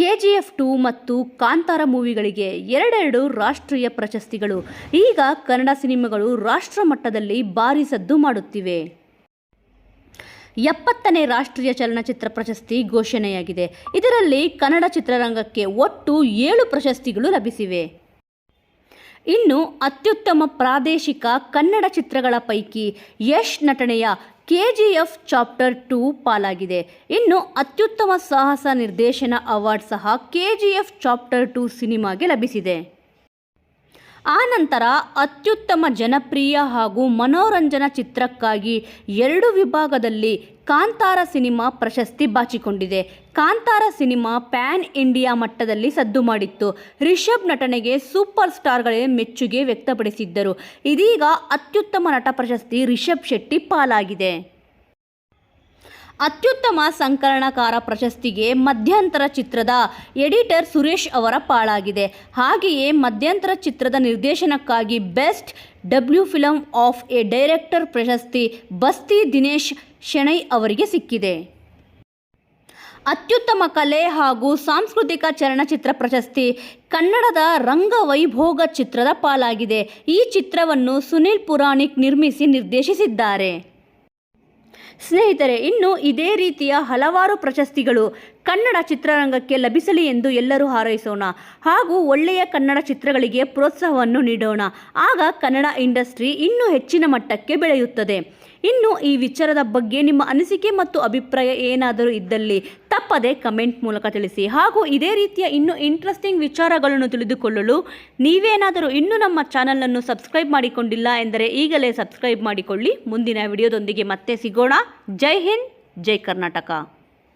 K G F two ಮತ್ತು ಕಾಂತಾರ ಮೂವಿಗಳಿಗೆ ಎರಡೆರಡು ರಾಷ್ಟ್ರೀಯ ಪ್ರಶಸ್ತಿಗಳು. ಈಗ ಕನ್ನಡ ಸಿನಿಮಾಗಳು ರಾಷ್ಟ್ರ ಮಟ್ಟದಲ್ಲಿ ಭಾರಿ ಸದ್ದು ಮಾಡುತ್ತಿವೆ. ಎಪ್ಪತ್ತನೇ ರಾಷ್ಟ್ರೀಯ ಚಲನಚಿತ್ರ ಪ್ರಶಸ್ತಿ ಘೋಷಣೆಯಾಗಿದೆ. ಇದರಲ್ಲಿ ಕನ್ನಡ ಚಿತ್ರರಂಗಕ್ಕೆ ಒಟ್ಟು ಏಳು ಪ್ರಶಸ್ತಿಗಳು ಲಭಿಸಿವೆ. ಇನ್ನು ಅತ್ಯುತ್ತಮ ಪ್ರಾದೇಶಿಕ ಕನ್ನಡ ಚಿತ್ರಗಳ ಪೈಕಿ ಯಶ್ ನಟನೆಯ K G F chapter two ಪಾಲಾಗಿದೆ. ಇನ್ನು ಅತ್ಯುತ್ತಮ ಸಾಹಸ ನಿರ್ದೇಶನ ಅವಾರ್ಡ್ ಸಹ K G F chapter two ಸಿನಿಮಾಗೆ ಲಭಿಸಿದೆ. ಆನಂತರ ಅತ್ಯುತ್ತಮ ಜನಪ್ರಿಯ ಹಾಗೂ ಮನೋರಂಜನಾ ಚಿತ್ರಕ್ಕಾಗಿ ಎರಡು ವಿಭಾಗದಲ್ಲಿ ಕಾಂತಾರ ಸಿನಿಮಾ ಪ್ರಶಸ್ತಿ ಬಾಚಿಕೊಂಡಿದೆ. ಕಾಂತಾರ ಸಿನಿಮಾ ಪ್ಯಾನ್ ಇಂಡಿಯಾ ಮಟ್ಟದಲ್ಲಿ ಸದ್ದು ಮಾಡಿತ್ತು. ರಿಷಬ್ ನಟನೆಗೆ ಸೂಪರ್ ಸ್ಟಾರ್ಗಳೇ ಮೆಚ್ಚುಗೆ ವ್ಯಕ್ತಪಡಿಸಿದ್ದರು. ಇದೀಗ ಅತ್ಯುತ್ತಮ ನಟ ಪ್ರಶಸ್ತಿ ರಿಷಬ್ ಶೆಟ್ಟಿ ಪಾಲಾಗಿದೆ. ಅತ್ಯುತ್ತಮ ಸಂಕಲನಕಾರ ಪ್ರಶಸ್ತಿಗೆ ಮಧ್ಯಂತರ ಚಿತ್ರದ ಎಡಿಟರ್ ಸುರೇಶ್ ಅವರ ಪಾಳಾಗಿದೆ ಹಾಗೆಯೇ ಮಧ್ಯಂತರ ಚಿತ್ರದ ನಿರ್ದೇಶನಕ್ಕಾಗಿ best debut film of a director ಪ್ರಶಸ್ತಿ ಬಸ್ತಿ ದಿನೇಶ್ ಶೆಣೈ ಅವರಿಗೆ ಸಿಕ್ಕಿದೆ. ಅತ್ಯುತ್ತಮ ಕಲೆ ಹಾಗೂ ಸಾಂಸ್ಕೃತಿಕ ಚಲನಚಿತ್ರ ಪ್ರಶಸ್ತಿ ಕನ್ನಡದ ರಂಗವೈಭೋಗ ಚಿತ್ರದ ಪಾಲಾಗಿದೆ. ಈ ಚಿತ್ರವನ್ನು ಸುನಿಲ್ ಪುರಾಣಿಕ್ ನಿರ್ಮಿಸಿ ನಿರ್ದೇಶಿಸಿದ್ದಾರೆ. ಸ್ನೇಹಿತರೆ, ಇನ್ನು ಇದೇ ರೀತಿಯ ಹಲವಾರು ಪ್ರಶಸ್ತಿಗಳು ಕನ್ನಡ ಚಿತ್ರರಂಗಕ್ಕೆ ಲಭಿಸಲಿ ಎಂದು ಎಲ್ಲರೂ ಹಾರೈಸೋಣ. ಹಾಗೂ ಒಳ್ಳೆಯ ಕನ್ನಡ ಚಿತ್ರಗಳಿಗೆ ಪ್ರೋತ್ಸಾಹವನ್ನು ನೀಡೋಣ. ಆಗ ಕನ್ನಡ ಇಂಡಸ್ಟ್ರಿ ಇನ್ನೂ ಹೆಚ್ಚಿನ ಮಟ್ಟಕ್ಕೆ ಬೆಳೆಯುತ್ತದೆ. ಇನ್ನು ಈ ವಿಚಾರದ ಬಗ್ಗೆ ನಿಮ್ಮ ಅನಿಸಿಕೆ ಮತ್ತು ಅಭಿಪ್ರಾಯ ಏನಾದರೂ ಇದ್ದಲ್ಲಿ ತಪ್ಪದೆ ಕಮೆಂಟ್ ಮೂಲಕ ತಿಳಿಸಿ. ಹಾಗೂ ಇದೇ ರೀತಿಯ ಇನ್ನೂ ಇಂಟ್ರೆಸ್ಟಿಂಗ್ ವಿಚಾರಗಳನ್ನು ತಿಳಿದುಕೊಳ್ಳಲು ನೀವೇನಾದರೂ ಇನ್ನೂ ನಮ್ಮ ಚಾನಲನ್ನು ಸಬ್ಸ್ಕ್ರೈಬ್ ಮಾಡಿಕೊಂಡಿಲ್ಲ ಎಂದರೆ ಈಗಲೇ ಸಬ್ಸ್ಕ್ರೈಬ್ ಮಾಡಿಕೊಳ್ಳಿ. ಮುಂದಿನ ವಿಡಿಯೋದೊಂದಿಗೆ ಮತ್ತೆ ಸಿಗೋಣ. ಜೈ ಹಿಂದ್, ಜೈ ಕರ್ನಾಟಕ.